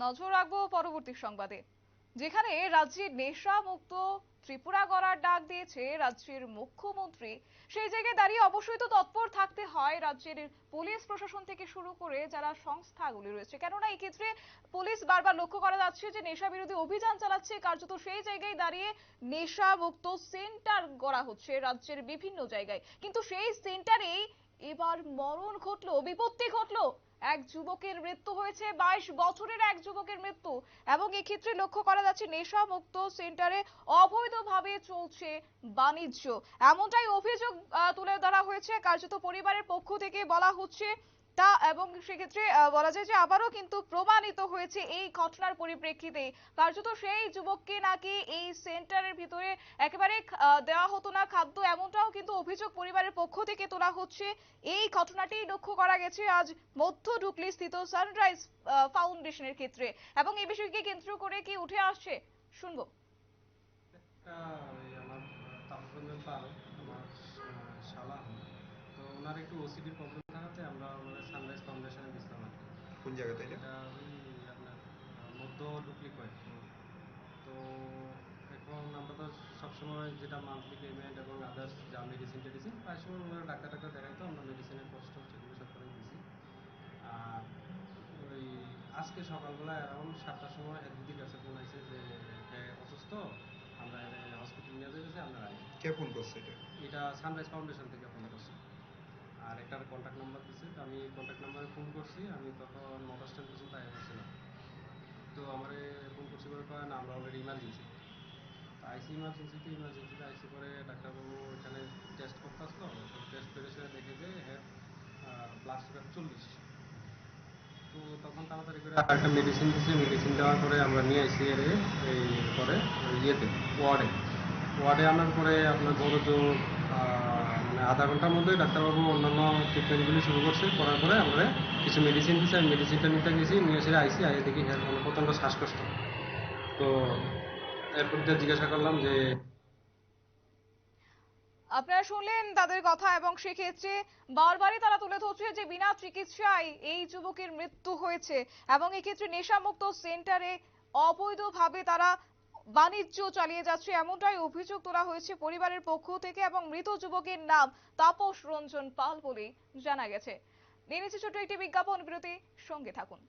নজর রাখব পরবর্তী সংবাদে। যেখানে রাজ্যে নেশা মুক্ত ত্রিপুরা গড়ার ডাক দিয়েছে রাজ্যের মুখ্যমন্ত্রী। সেই জায়গায় দাঁড়িয়ে অবশ্যই তো তৎপর থাকতে হয় রাজ্যের পুলিশ প্রশাসন থেকে শুরু করে যারা সংস্থাগুলি রয়েছে। কেননা এই ক্ষেত্রে পুলিশ বারবার লক্ষ্য করা যাচ্ছে যে নেশা বিরোধী অভিযান চালাচ্ছে, কার্যত সেই জায়গায় দাঁড়িয়ে নেশা মুক্ত সেন্টার গড়া হচ্ছে রাজ্যের বিভিন্ন জায়গায়। কিন্তু সেই সেন্টারেই এবার মরণ ঘটলো, বিপত্তি ঘটলো। এক যুবকের মৃত্যু হয়েছে, বাইশ বছরের এক যুবকের মৃত্যু। এবং এক্ষেত্রে লক্ষ্য করা যাচ্ছে নেশা মুক্ত সেন্টারে অবৈধভাবে চলছে বাণিজ্য। এমনটাই অভিযোগ তুলে ধরা হয়েছে। কার্যত পরিবারের পক্ষ থেকে বলা হচ্ছে, তা এবং সেক্ষেত্রে বলা যায় যে আবারও কিন্তু প্রমাণিত হয়েছে এই ঘটনার পরিপ্রেক্ষিতে। কার্যত সেই যুবককে নাকি এই সেন্টারের ভিতরে একেবারে দেওয়া হতো না, খাদ্য কিন্তু অভিযোগ পরিবারের পক্ষ থেকে তোলা হচ্ছে। এই ঘটনাটি লক্ষ্য করা গেছে আজ মধ্য ঢুকলি স্থিত সানরাইজ ফাউন্ডেশনের ক্ষেত্রে। এবং এই বিষয়কে কেন্দ্র করে কি উঠে আসছে? শুনব। শালা। তো ওনার একটু ওসিডির প্রবলেম থাকাতে আমরা আমাদের সানরাইজ ফাউন্ডেশনে দিচ্ছিলাম আর কোন জায়গাতে এটা ওই আপনার মধ্য ডুপ্লি তো তো সবসময় যেটা মান্থলি পেমেন্ট এবং আদার্স যা মেডিসিন টেডিসিন প্রায় সময় ওনারা ডাক্তার টাক্তার দেখাই তো আমরা মেডিসিনের কষ্ট সেগুলো সব করে দিয়েছি আর ওই আজকে সকালবেলা অ্যারাউন্ড সাতটার সময় দিদির কাছে ফোন আছে যে অসুস্থ? আমরা হসপিটাল নিয়ে যেতেছি আপনারা আইন কে ফোন করছে এটা? এটা সানরাইজ ফাউন্ডেশন থেকে ফোন করছি। আর একটার কন্ট্যাক্ট নাম্বার দিছে তো আমি কন্ট্যাক্ট নাম্বারে ফোন করছি আমি তখন মোটর স্ট্যান্ড পর্যন্ত আগে করছিলাম তো আমারে ফোন করছি করে কয় না আমরা অলরেডি ইমার্জেন্সি আইসি ইমার্জেন্সিতে ইমার্জেন্সিতে আইসি করে ডাক্তারবাবু এখানে টেস্ট করতে আসলো টেস্ট করে সে দেখে যে হ্যাঁ চল্লিশ। তো তখন তাড়াতাড়ি করে একটা মেডিসিন দিচ্ছে মেডিসিন দেওয়ার পরে আমরা নিয়ে আসি এর এই পরে ইয়েতে, ওয়ার্ডে। ওয়ার্ডে আনার পরে আপনার ধরো তো মানে আধা ঘণ্টার মধ্যে ডাক্তারবাবু অন্যান্য ট্রিটমেন্টগুলি শুরু করছে। করার পরে আমরা কিছু মেডিসিন দিচ্ছে আমি মেডিসিনটা নিতে গেছি। নিয়ে এসে আইসি। আইসে দেখি হ্যাঁ প্রচণ্ড শ্বাসকষ্ট। তো এরপর দিয়ে জিজ্ঞাসা করলাম যে আপনারা শুনলেন তাদের কথা এবং সেক্ষেত্রে বারবারই তারা তুলে ধরছে যে বিনা চিকিৎসায় এই যুবকের মৃত্যু হয়েছে এবং এক্ষেত্রে নেশামুক্ত সেন্টারে অবৈধভাবে তারা বাণিজ্য চালিয়ে যাচ্ছে। এমনটাই অভিযোগ তোলা হয়েছে পরিবারের পক্ষ থেকে এবং মৃত যুবকের নাম তাপস রঞ্জন পাল বলে জানা গেছে। নিয়ে একটি বিজ্ঞাপন বিরতি সঙ্গে থাকুন।